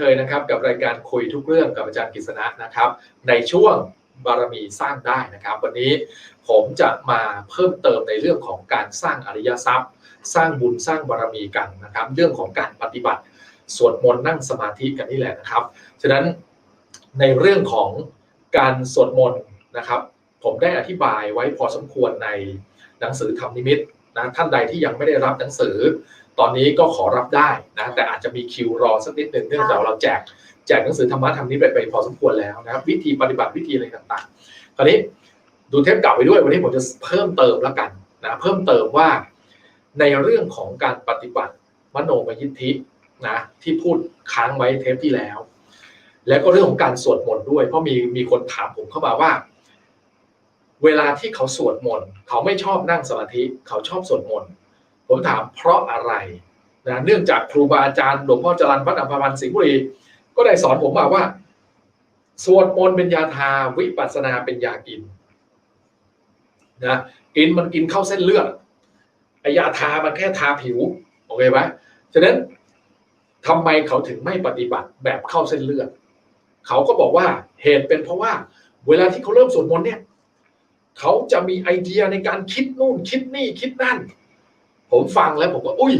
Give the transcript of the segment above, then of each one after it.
เช่นเคยนะครับกับรายการคุยทุกเรื่องกับอาจารย์กฤษณะนะครับ ในช่วงบารมีสร้างได้นะครับ วันนี้ผมจะมาเพิ่มเติมในเรื่องของการสร้างอริยทรัพย์ สร้างบุญสร้างบารมีกันนะครับ เรื่องของการปฏิบัติสวดมนต์นั่งสมาธิกันนี่แหละนะครับฉะนั้นในเรื่องของการสวดมนต์นะครับ ผมได้อธิบายไว้พอสมควรในหนังสือธรรมนิมิตนะท่านใดที่ยังไม่ได้รับหนังสือ ตอนนี้ก็ขอรับได้นะแต่อาจจะมีคิวรอสักนิดหนึ่งเนื่องจากเราแจกแจกหนังสือธรรมะธรรมนี้ไปไปพอสมควรแล้วนะครับ วิธีปฏิบัติวิธีอะไรต่างๆ คราวนี้ดูเทปเก่าไปด้วยวันนี้ผมจะเพิ่มเติมแล้วกันนะเพิ่มเติมว่าในเรื่องของการปฏิบัติมโนมยิทธินะที่พูดค้างไว้เทปที่แล้ว แล้วก็เรื่องของการสวดมนต์ด้วย เพราะมีมีคนถามผมเข้ามาว่า เวลาที่เขาสวดมนต์เขาไม่ชอบนั่งสมาธิ เขาชอบสวดมนต์ ผมถามเพราะอะไรนะเนื่องจากครูบาอาจารย์หลวงพ่อจรันพัฒนพวันสิงห์บุรีก็ได้สอนผมมาว่า สวดมนต์เป็นยาทาวิปัสสนาเป็นยากินนะกินมันกินเข้าเส้นเลือดไอยาทามันแค่ทาผิวโอเคไหมฉะนั้นทำไมเขาถึงไม่ปฏิบัติแบบเข้าเส้นเลือดเขาก็บอกว่าเหตุเป็นเพราะว่าเวลาที่เขาเริ่มสวดมนต์เนี่ย เขาจะมีไอเดียในการคิดนู่นคิดนี่คิดนั่น ผมฟังแล้วผมก็อุ้ย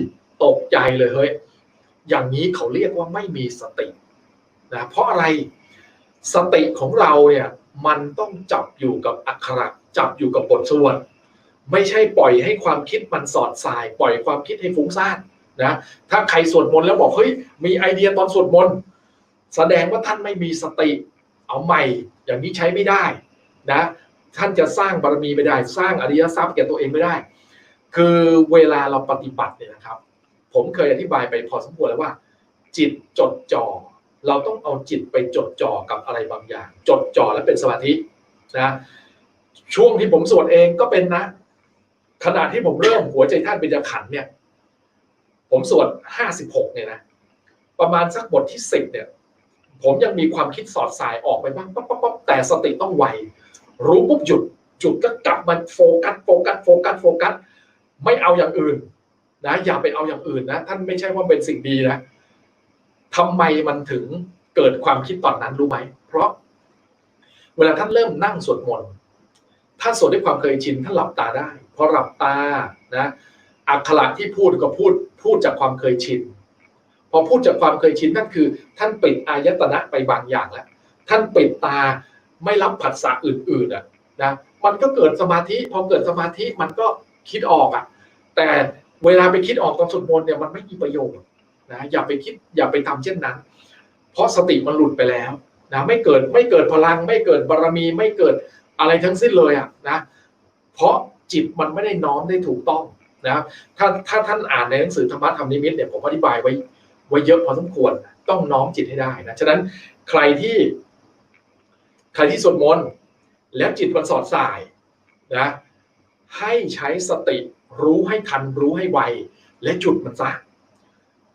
ตกใจเลยเฮ้ยอย่างนี้เขาเรียกว่าไม่มีสตินะเพราะอะไรสติของเราเนี่ยมันต้องจับอยู่กับอักขระจับอยู่กับบทสวดไม่ใช่ปล่อยให้ความคิดมันสอดสาย ปล่อยความคิดให้ฟุ้งซ่านนะถ้าใครสวดมนต์แล้วบอกเฮ้ยมีไอเดียตอนสวดมนต์แสดงว่าท่านไม่มีสติ เอาใหม่ อย่างนี้ใช้ไม่ได้นะท่านจะสร้างบารมีไม่ได้ สร้างอริยทรัพย์แก่ตัวเองไม่ได้ คือเวลาเราปฏิบัติเนี่ยนะครับ ผมเคยอธิบายไปพอสมควรแล้วว่า จิตจดจ่อเราต้องเอาจิตไปจดจ่อกับอะไรบางอย่าง จดจ่อและเป็นสมาธินะช่วงที่ผมสวดเองก็เป็นนะขณะที่ผมเริ่มหัวใจท่านเป็นจขันเนี่ย ผมสวดห้าสิบหกเนี่ยนะประมาณสักบทที่สิบเนี่ย ผมยังมีความคิดสอดสายออกไปบ้างป๊อปป๊อปแต่สติต้องไวรู้ปุ๊บหยุด จุดก็กลับมาโฟกัสโฟกัสโฟกัสโฟกัส ไม่เอาอย่างอื่นนะอย่าไปเอาอย่างอื่นนะท่านไม่ใช่ว่าเป็นสิ่งดีนะทำไมมันถึงเกิดความคิดตอนนั้นรู้ไหมเพราะ เวลาท่านเริ่มนั่งสวดมนต์ท่านสวดด้วยความเคยชินท่านหลับตาได้พอหลับตานะอักขระที่พูดก็พูดพูดจากความเคยชินพอพูดจากความเคยชินนั่นคือ ท่านปิดอายตนะไปบางอย่างแล้วท่านปิดตาไม่รับผัสสะอื่นๆอะนะมันก็เกิดสมาธิพอเกิดสมาธิมันก็ คิดออกอะ แต่เวลาไปคิดออกตอนสวดมนต์เนี่ยมันไม่มีประโยชน์นะอย่าไปคิดอย่าไปทำเช่นนั้น เพราะสติมันหลุดไปแล้วนะไม่เกิดไม่เกิดพลัง ไม่เกิดบารมีไม่เกิดอะไรทั้งสิ้นเลยอะนะเพราะจิตมันไม่ได้น้อมได้ถูกต้องนะครับถ้าถ้าท่านอ่านในหนังสือธรรมะธรรมนิมิตเนี่ยผมอธิบายไว้ไว้เยอะพอสมควรต้องน้อมจิตให้ได้นะฉะนั้นใครที่ ใครที่สวดมนต์แล้วจิตมันสอดสายนะ ให้ใช้สติรู้ให้ทันรู้ให้ไว และจุดมันซะ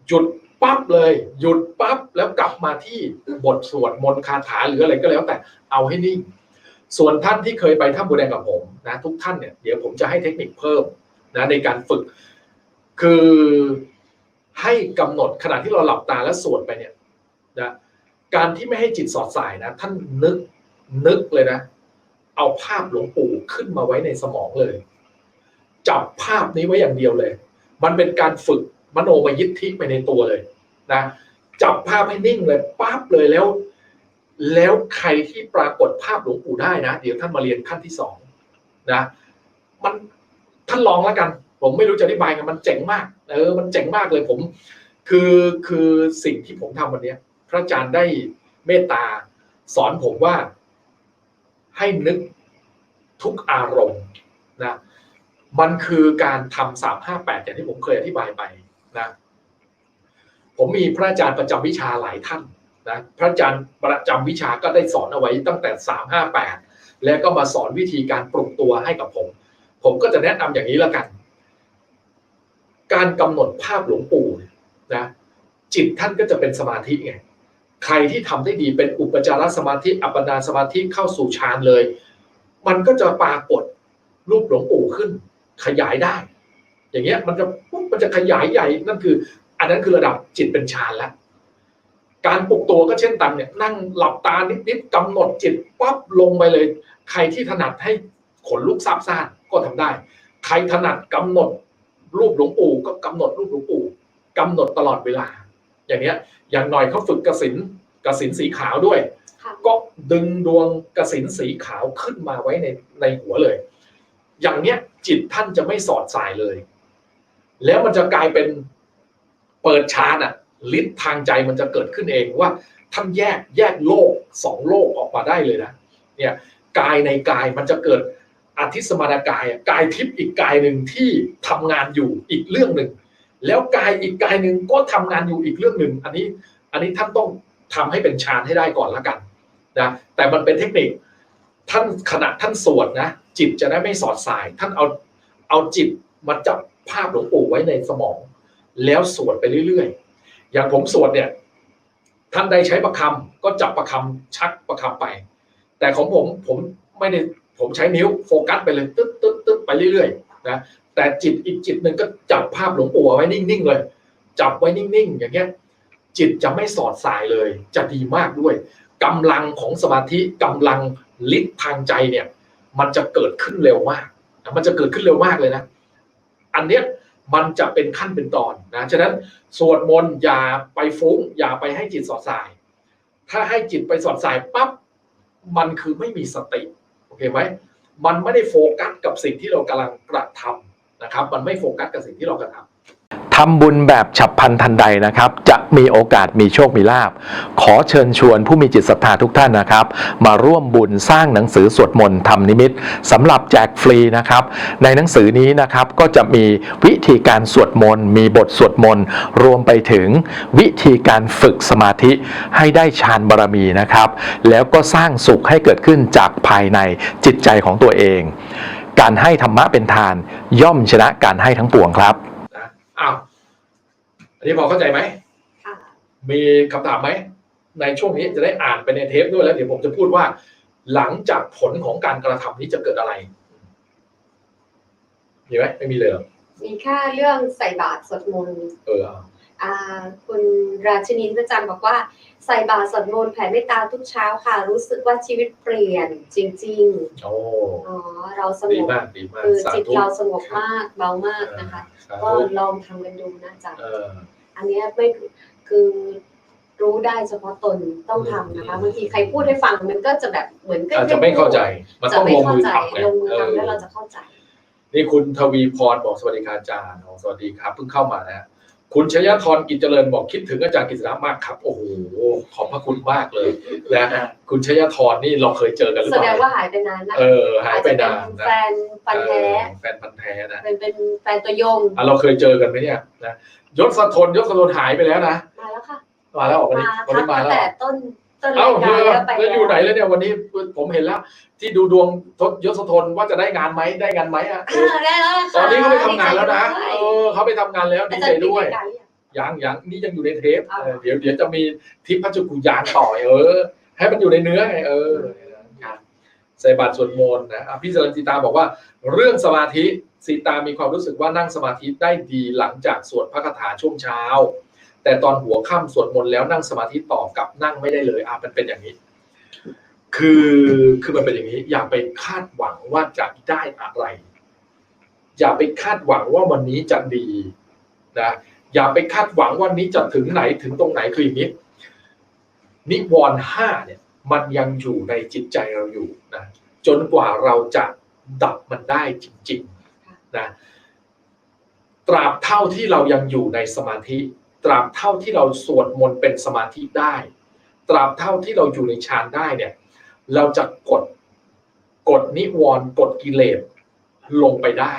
หยุดปั๊บเลย หยุดปั๊บแล้วกลับมาที่บทสวดมนต์คาถาหรืออะไรก็แล้วแต่เอาให้นิ่งส่วนท่านที่เคยไปถ้ำบัวแดงกับผมนะทุกท่านเนี่ยเดี๋ยวผมจะให้เทคนิคเพิ่มนะในการฝึก คือให้กำหนดขณะที่เราหลับตาแล้วสวดไปเนี่ยนะการที่ไม่ให้จิตสอดสายนะ ท่านนึกนึกเลยนะ เอาภาพหลวงปู่ขึ้นมาไว้ในสมองเลย จับภาพนี้ไว้อย่างเดียวเลย มันเป็นการฝึกมโนมยิทธิไปในตัวเลยนะจับภาพให้นิ่งเลยปั๊บเลยแล้ว แล้วใครที่ปรากฏภาพหลวงปู่ได้นะ เดี๋ยวท่านมาเรียนขั้นที่สองนะมันท่านลองแล้วกัน ผมไม่รู้จะอธิบายกันมันเจ๋งมาก เออ มันเจ๋งมากเลยผม คือคือสิ่งที่ผมทำวันนี้พระอาจารย์ได้เมตตาสอนผมว่า ให้นึกทุกอารมณ์นะมันคือการทำสามห้าแปดอย่างที่ผมเคยอธิบายไปนะผมมีพระอาจารย์ประจำวิชาหลายท่านนะพระอาจารย์ประจำวิชาก็ได้สอนเอาไว้ตั้งแต่สามห้าแปดแล้วก็มาสอนวิธีการปรุงตัวให้กับผม ผมก็จะแนะนำอย่างนี้แล้วกัน การกำหนดภาพหลวงปู่นะจิตท่านก็จะเป็นสมาธิไง ใครที่ทำได้ดีเป็นอุปจารสมาธิอัปปนาสมาธิเข้าสู่ฌานเลย มันก็จะปรากฏรูปหลวงปู่ขึ้น ขยายได้ อย่างเงี้ยมันจะปุ๊บมันจะขยายใหญ่นั่นคือ อันนั้นคือระดับจิตเป็นฌานแล้วการปลุกตัวก็เช่นกันเนี่ยนั่งหลับตานิดๆกำหนดจิตปั๊บลงไปเลย ใครที่ถนัดให้ขนลุกซาบซ่านก็ทำได้ ใครถนัดกำหนดรูปหลวงปู่ก็กำหนดรูปหลวงปู่กำหนดตลอดเวลา อย่างเนี้ยอย่างหน่อยเขาฝึกกสินกสินสีขาวด้วยค่ะก็ดึงดวงกสินสีขาวขึ้นมาไว้ในในหัวเลย อย่างเนี้ยจิตท่านจะไม่สอดสายเลย แล้วมันจะกลายเป็นเปิดชานอะฤทธิ์ทางใจมันจะเกิดขึ้นเองว่าท่านแยกแยกโลกสองโลกออกมาได้เลยนะเนี่ยกายในกายมันจะเกิดอาทิสมานกายอะกายทิพย์อีกกายหนึ่งที่ทำงานอยู่อีกเรื่องหนึ่ง แล้วกายอีกกายหนึ่งก็ทำงานอยู่อีกเรื่องหนึ่งอันนี้อันนี้ท่านต้องทำให้เป็นฌานให้ได้ก่อนละกันนะแต่มันเป็นเทคนิคท่านขณะท่านสวดนะจิตจะได้ไม่สอดสาย ท่านเอาเอาจิตมาจับภาพหลวงปู่ไว้ในสมอง แล้วสวดไปเรื่อยๆ อย่างผมสวดเนี่ย ท่านได้ใช้ประคำก็จับประคำชักประคำไป แต่ของผมผมไม่ได้ผมใช้นิ้วโฟกัสไปเลยตึ๊ดตึ๊ดตึ๊ดไปเรื่อยๆนะ แต่จิตอีกจิตหนึ่งก็จับภาพหลวงปู่เอาไว้นิ่งๆเลย จับไว้นิ่งๆ อย่างเงี้ย จิตจะไม่สอดสายเลย จะดีมากด้วยกำลังของสมาธิกำลังฤทธิ์ทางใจเนี่ย มันจะเกิดขึ้นเร็วมากมันจะเกิดขึ้นเร็วมากเลยนะ อันเนี้ยมันจะเป็นขั้นเป็นตอนนะฉะนั้นสวดมนต์อย่าไปฟุ้ง อย่าไปให้จิตสอดสาย ถ้าให้จิตไปสอดสายปั๊บมันคือไม่มีสติโอเคไหมมันไม่ได้โฟกัสกับสิ่งที่เรากำลังกระทำ นะครับ มันไม่โฟกัสกับสิ่งที่เรากระทำทำบุญแบบฉับพลันทันใดนะครับ จะมีโอกาสมีโชคมีลาบ ขอเชิญชวนผู้มีจิตศรัทธาทุกท่านนะครับ มาร่วมบุญสร้างหนังสือสวดมนต์ทำนิมิตสำหรับแจกฟรีนะครับ ในหนังสือนี้นะครับก็จะมีวิธีการสวดมนต์มีบทสวดมนต์รวมไปถึงวิธีการฝึกสมาธิให้ได้ฌานบารมีนะครับ แล้วก็สร้างสุขให้เกิดขึ้นจากภายในจิตใจของตัวเอง การให้ธรรมะเป็นทาน ย่อมชนะการให้ทั้งปวงครับนะอ้าวอันนี้พอเข้าใจไหมค่ะมีคำถามไหมในช่วงนี้จะได้อ่านไปในเทปด้วยแล้วเดี๋ยวผมจะพูดว่า หลังจากผลของการกระทำนี้จะเกิดอะไรมีไหมไม่มีเลยเหรอมีแค่เรื่องใส่บาตรสวดมนต์เออเอาอ่า คุณราชินีประจันบอกว่า ใส่บาตรสวดมนต์แผ่เมตตาทุกเช้าค่ะ รู้สึกว่าชีวิตเปลี่ยนจริงโอ้ๆอ๋อเราสดีงบมากดีมากคือสาจิตธุเราสงบมากเบามากนะคะ สาก็ธุลองทำกันดูนะจ๊ะเออ อันเนี้ยไม่คือรู้ได้เฉพาะตนต้องทำนะคะบางทีใครพูดให้ฟังมันก็จะแบบเหมือนก็อาจจะไม่เข้าใจ มันจะต้องไม่ลงเข้ามือใจทำไงลงมือเออทำแล้วเราจะเข้าใจ นี่คุณทวีพรบอกสวัสดีค่ะอาจารย์อ๋อสวัสดีครับเพิ่งเข้ามานะฮะ คุณชยธรกิจเจริญบอกคิดถึงอาจารย์กิษณะมากครับโอ้โหขอบพระคุณมากเลยนะฮะคุณชยธรนี่เราเคยเจอกันหรือแสเปดล่างว่าหายไปนานนะเออหายไปนานอจจะนะเป็นแฟนฟันแท้เออแฟนพันธ์แท้นะเป็นเป็นแฟนตัวยงอะเราเคยเจอกันไหมเนี่ยนะยศสะทนยศสะทนหายไปแล้วนะมาแล้วค่ะมาแล้วออกวันนี้มาวันทันี้กมาตั้งแล้วแต่ต้น ต้นเอ้ารายเอการอแล้วไปแล้วอยู่ไหนแล้วเนี่ยวันนี้ผมเห็นแล้ว ที่ดูดวงทศยศทนว่าจะได้งานไหมได้งานไหมอะ อ่าได้แล้วะตอนนี้เขาไปทำงานแล้วนะดีใจเออเขาไปทำงานแล้วด้วยดีอาใจจารย์ด้วยเป็นรายการหรือยัง ยังยังนี่ยังอยู่ในเทปเอา เออเดี๋ยวเดี๋ยวจะมีทิพย์พัชกุยานต่อเออ ให้มันอยู่ในเนื้อไงเออใส่บาตรสวดมนต์นะอะพี่สรันติตาบอกว่า เรื่องสมาธิสีตามีความรู้สึกว่านั่งสมาธิได้ดีหลังจากสวดพระคาถาช่วงเช้า แต่ตอนหัวค่ำสวดมนต์แล้วนั่งสมาธิต่อกับนั่งไม่ได้เลยอะมันเป็นอย่างนี้ คือคือมันเป็นอย่างนี้ อย่าไปคาดหวังว่าจะได้อะไร อย่าไปคาดหวังว่าวันนี้จะดีนะอย่าไปคาดหวังว่านี้จะถึงไหนถึงตรงไหนคืออย่างนี้ นิวรณ์ห้าเนี่ย มันยังอยู่ในจิตใจเราอยู่นะจนกว่าเราจะดับมันได้จริง ๆนะตราบเท่าที่เรายังอยู่ในสมาธิ ตราบเท่าที่เราสวดมนต์เป็นสมาธิได้ ตราบเท่าที่เราอยู่ในฌานได้เนี่ย เราจะกดกดนิวรณ์กดกิเลสลงไปได้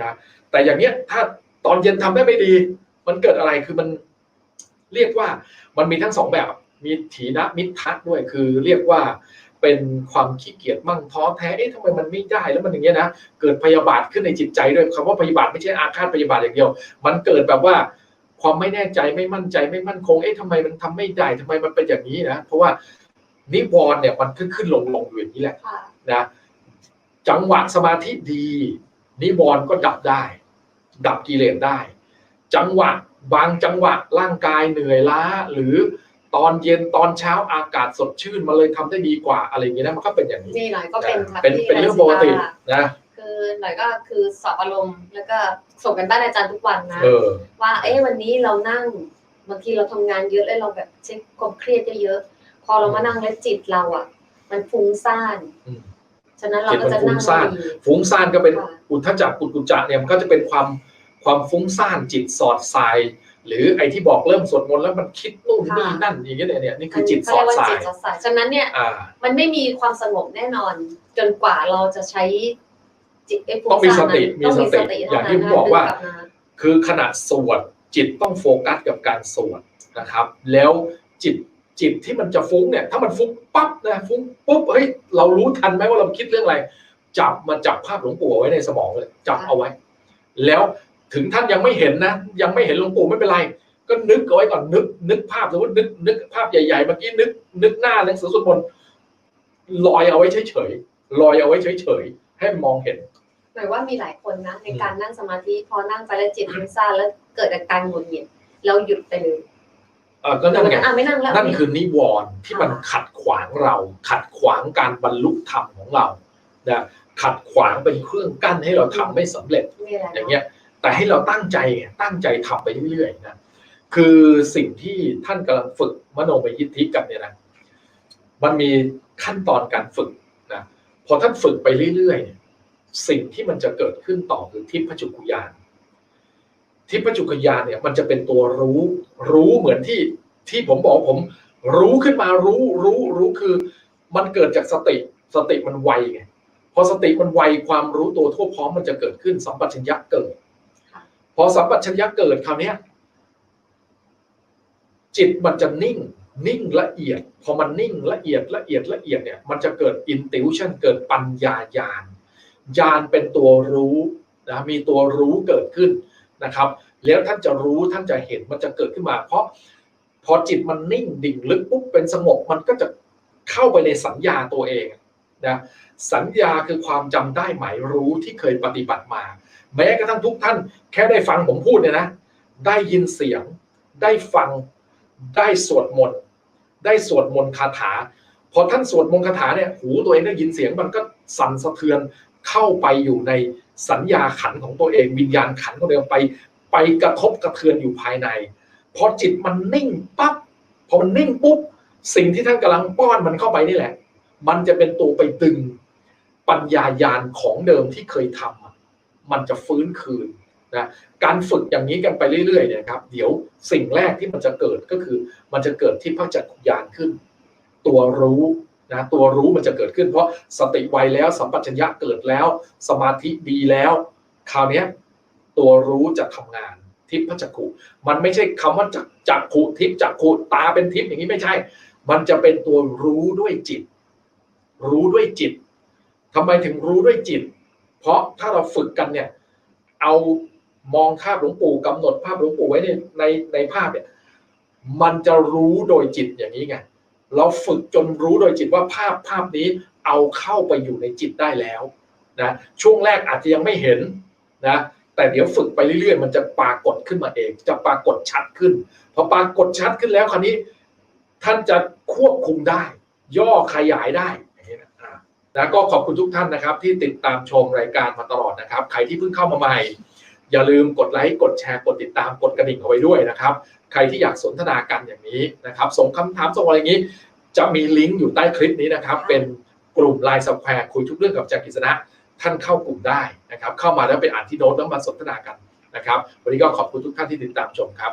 นะแต่อย่างเนี้ยถ้าตอนเย็นทำได้ไม่ดี มันเกิดอะไรคือมันเรียกว่ามันมีทั้งสองแบบ มีถีนะมิทะด้วยคือเรียกว่าเป็นความขี้เกียจมั่งท้อแท้เอ๊ะทำไมมันไม่ได้แล้วมันอย่างเงี้ยนะเกิดพยาบาทขึ้นในจิตใจด้วยคำว่าพยาบาทไม่ใช่อาฆาตพยาบาทอย่างเดียว มันเกิดแบบว่า ความไม่แน่ใจไม่มั่นใจไม่มั่นคงเอ๊ะทำไมมันทำไม่ได้ทำไมมันเป็นอย่างนี้นะเพราะว่านิวรณ์เนี่ยมันขึ้นขึ้นลงลงอยู่อย่างนี้แหละค่ะนะจังหวะสมาธิดี นิวรณ์ก็ดับได้ ดับกิเลสได้ จังหวะบางจังหวะร่างกายเหนื่อยล้า หรือตอนเย็นตอนเช้าอากาศสดชื่นมาเลยทำได้ดีกว่าอะไรอย่างเงี้ยนะมันก็เป็นอย่างนี้นี่หน่อยก็เป็นนะค่ะเป็นพี่เป็นเรื่องปกติรัชตานะ คือหน่อยก็คือสอบอารมณ์แล้วก็ส่งกันบ้านอาจารย์ทุกวันนะ เออ ว่าเอ๊ะวันนี้เรานั่งบางทีเราทำงานเยอะแล้วเราแบบเช็คความเครียดเยอะๆพอเรามานั่งแล้วจิตเราอะ มันฟุ้งซ่านอืม ฉะนั้นเราก็จะจิตมันฟุ้นั่งงซ่านดี ฟุ้งซ่านก็เป็นค่ะ อุทธจักกุกุจจะเนี่ยมันก็จะเป็นความความฟุ้งซ่านจิตสอดสาย หรือไอ้ที่บอกเริ่มสวดมนต์แล้วมันคิดนู่นนี่นั่นอย่างเงี้ยเนี่ยนี่คือจิตสอดเขาเรียกว่าสาจิยตสอดสายฉะนั้นเนี่ย อ่า มันไม่มีความสงบแน่นอน จนกว่าเราจะใช้ จิตไอ้ฟุ้ต้องมีสติซ่านนั้นมีสติต้องมีอย่างที่ผมเท่บอกว่าดึงลัมคือขณะสวดจิตต้องโฟกัสกับการสวดนะครับ แล้วจิตจิตที่มันจะฟุ้งเนี่ยถ้ามันฟุ้งปั๊บนะฟุ้งปุ๊บเฮ้ยเรารู้ทันไหมว่าเราคิดเรื่องอะไร จับมาจับภาพหลวงปู่เอาไว้ในสมองเลยจับเอาไว้ แล้วถึงท่านยังไม่เห็นนะ ยังไม่เห็นหลวงปู่ไม่เป็นไร ก็นึกเอาไว้ก่อนนึก นึกภาพสมมตินึกนึกภาพใหญ่ๆเมื่อกี้นึก นึกหน้าหนังสือสวดมนต์ลอยเอาไว้เฉยๆลอยเอาไว้เฉยๆ ให้มองเห็นหมายว่ามีหลายคนนะ ในการนั่งสมาธิพอนั่งไปแล้วจิตฟุ้งซ่านแล้วเกิดอาการหงุดหงิดแล้วหยุดไปเลยเออก็นั่นไงอะไม่นั่งแล้วนั่นคือนิวรณ์ที่มันขัดขวางเรา ขัดขวางการบรรลุธรรมของเรานะขัดขวางเป็นเครื่องกั้นให้เราทำไม่สำเร็จนี่แหละอย่างเงี้ย แต่ให้เราตั้งใจไงตั้งใจทำไปเรื่อยๆนะคือสิ่งที่ท่านกำลังฝึกมโนมยิทธิกันเนี่ยนะมันมีขั้นตอนการฝึกนะ พอท่านฝึกไปเรื่อยๆ สิ่งที่มันจะเกิดขึ้นต่อคือทิพยจุกุยาน ทิพยจุกุยานเนี่ย มันจะเป็นตัวรู้ รู้เหมือนที่ที่ผมบอกผม รู้ขึ้นมารู้รู้รู้คือ มันเกิดจากสติสติมันไวไงพอสติมันไวความรู้ตัวทั่วพร้อมมันจะเกิดขึ้นสัมปชัญญะเกิด พอสัมปชัญญะเกิดคราวนี้จิตมันจะนิ่ง นิ่งละเอียด พอมันนิ่งละเอียดละเอียดละเอียดเนี่ยมันจะเกิด intuition เกิดปัญญาญาณญาณเป็นตัวรู้นะมีตัวรู้เกิดขึ้นนะครับ แล้วท่านจะรู้ท่านจะเห็นมันจะเกิดขึ้นมา เพราะพอจิตมันนิ่งดิ่งลึกปุ๊บเป็นสงบมันก็จะเข้าไปในสัญญาตัวเองนะสัญญาคือความจำได้หมายรู้ที่เคยปฏิบัติมา แม้กระทั่งทุกท่าน แค่ได้ฟังผมพูดเนี่ยนะ ได้ยินเสียง ได้ฟังได้สวดมนต์ ได้สวดมนต์คาถา พอท่านสวดมนต์คาถาเนี่ยหูตัวเองได้ยินเสียงมันก็สั่นสะเทือนเข้าไปอยู่ในสัญญาขันของตัวเอง วิญญาณขันของตัวเองไปไปกระทบกระเทือนอยู่ภายใน พอจิตมันนิ่งปั๊บพอมันนิ่งปุ๊บสิ่งที่ท่านกำลังป้อนมันเข้าไปนี่แหละ มันจะเป็นตัวไปดึงปัญญายาณของเดิมที่เคยทำอะมันจะฟื้นคืน นะการฝึกอย่างนี้กันไปเรื่อยๆเนี่ยครับเดี๋ยวสิ่งแรกที่มันจะเกิดก็คือ มันจะเกิดที่พระจักรยานขึ้น ตัวรู้นะตัวรู้มันจะเกิดขึ้น เพราะสติไวแล้วสัมปชัญญะเกิดแล้ว สมาธิดีแล้ว คราวนี้ตัวรู้จะทำงานทิพจักขุมันไม่ใช่คำว่าจักจักขุทิพจักขุตาเป็นทิพอย่างนี้ไม่ใช่ มันจะเป็นตัวรู้ด้วยจิต รู้ด้วยจิตทำไมถึงรู้ด้วยจิต เพราะถ้าเราฝึกกันเนี่ยเอา มองภาพหลวงปู่กำหนดภาพหลวงปู่ไว้ในในในภาพเนี่ยมันจะรู้โดยจิตอย่างนี้ไงเราฝึกจนรู้โดยจิตว่าภาพภาพนี้เอาเข้าไปอยู่ในจิตได้แล้วนะช่วงแรกอาจจะยังไม่เห็นนะแต่เดี๋ยวฝึกไปเรื่อยๆ มันจะปรากฏขึ้นมาเอง จะปรากฏชัดขึ้นพอปรากฏชัดขึ้นแล้วคราวนี้ ท่านจะควบคุมได้ ย่อขยายได้นะก็ขอบคุณทุกท่านนะครับ ที่ติดตามชมรายการมาตลอดนะครับ ใครที่เพิ่งเข้ามาใหม่ อย่าลืมกดไลค์กดแชร์กดติดตามกดกระดิ่งเอาไว้ด้วยนะครับ ใครที่อยากสนทนากันอย่างนี้นะครับส่งคำถามส่งอะไรอย่างนี้ จะมีลิงก์อยู่ใต้คลิปนี้นะครับ เป็นกลุ่มไลน์สแควร์คุยทุกเรื่องกับจากกิษณะท่านเข้ากลุ่มได้นะครับ เข้ามาแล้วไปอ่านที่โน้ตแล้วมาสนทนากันนะครับ วันนี้ก็ขอบคุณทุกท่านที่ติดตามชมครับ